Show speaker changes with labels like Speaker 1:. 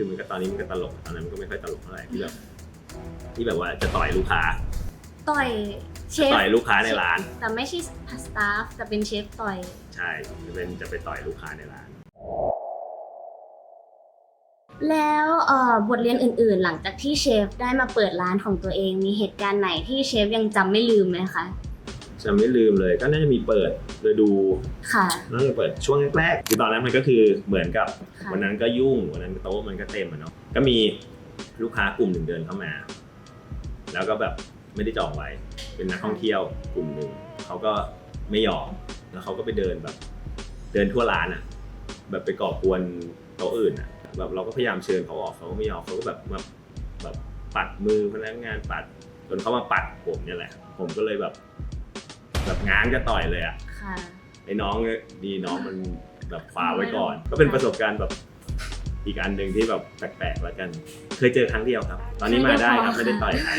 Speaker 1: คือมันก็ตอนนี้มันก็ตลกตอนนั้นมันก็ไม่ค่อยตลกเท่าไหร่ที่แบบที่แบบว่าจะต่อยลูกค้า
Speaker 2: ต่อยเชฟ
Speaker 1: ต่อยลูกค้าในร้าน
Speaker 2: แต่ไม่ใช่สตาฟแต่เป็นเชฟต่อย
Speaker 1: ใช่จะเป็นจะไปต่อยลูกค้าในร้าน
Speaker 2: แล้วเอ่อบทเรียนอื่นๆ หลังจากที่เชฟได้มาเปิดร้านของตัวเอง มีเหตุการณ์ไหนที่เชฟยังจำไม่ลืมไหมคะ
Speaker 1: จะไม่ลืมเลยก็น่าจะมีเปิดโดยดู
Speaker 2: ค่ะ
Speaker 1: น่าจะเปิดช่วงแรกๆคือตอนนั้นมันก็คือเหมือนกับ
Speaker 2: ค่ะ
Speaker 1: วันนั้นก็ยุ่งวันนั้นโต๊ะมันก็เต็มอะเนาะก็มีลูกค้ากลุ่มหนึ่งเดินเข้ามา แล้วก็แบบไม่ได้จองไว้เป็นนักท่องเที่ยวกลุ่มหนึ่งเขาก็ไม่ยอมแล้วเขาก็ไปเดินแบบ เดินทั่วร้านอะแบบไปก่อกวนโต๊ะอื่นอะแบบเราก็พยายามเชิญเขาออกเขาก็ไม่ยอมเขาก็แบบมาแบบปัดมือพนักงานปัดจนเขามาปัดผมเนี่ยแหละ ผมก็เลยแบบ แบบง้างจะต่อยเลยอะ
Speaker 2: ค่ะ
Speaker 1: ไอ้น้องเนี่ยดีน้องมันแบบคว้าไว้ก่อน ก็เป็นประสบการณ์แบบอีกอันหนึ่งที่แบบแปลกๆแล้วกัน เคยเจอครั้งเดียวครับ ตอนนี้มาได้ครับไม่ได้ต่อยใคร